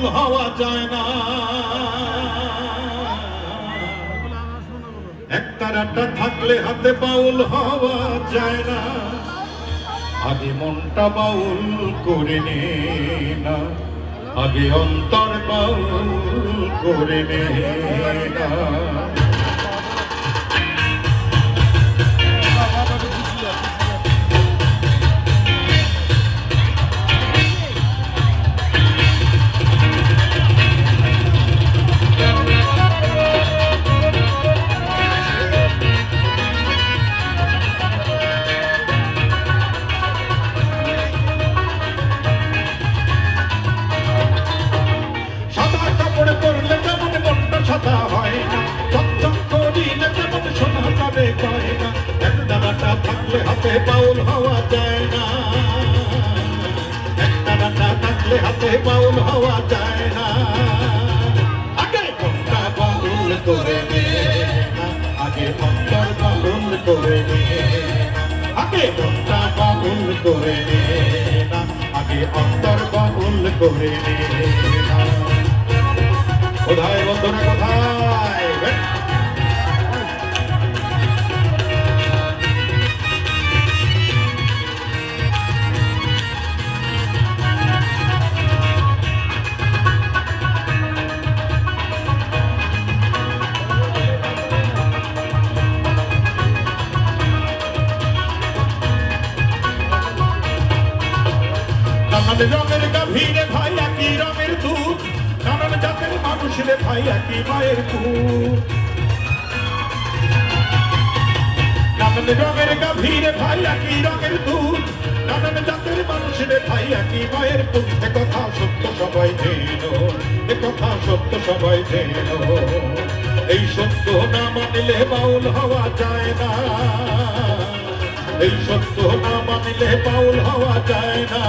হওয়া যায় না। একতারাটা থাকলে হাতে বাউল হওয়া যায় না। আগে মনটা বাউল করে নে না। আগে অন্তর বাউল করে নে না। থাকলে হাতে বাউল হওয়া যায় না। এক দানাটা থাকলে হাতে বাউল হওয়া যায় না। আগে মনটা বাউল করে নে? আগে অন্তর বাউল করে নে? আগে মনটা বাউল করে কোথায় বন্ধুরা কোথায় নানান রঙের গাভীরে ভাই, একই রঙের দুধ। নানান জাতের মানুষরে ভাই একই মায়ের কুল নানান রঙের গাভীরে ভাই, একই রঙের দুধ। নানান জাতের মানুষরে ভাই একই মায়ের পুত এ কথা সত্য সবাই জেন, এ কথা সত্য সবাই জেন। এই সত্য না মানলে বাউল হওয়া যায় না। এই সত্য না মানলে বাউল হওয়া যায় না।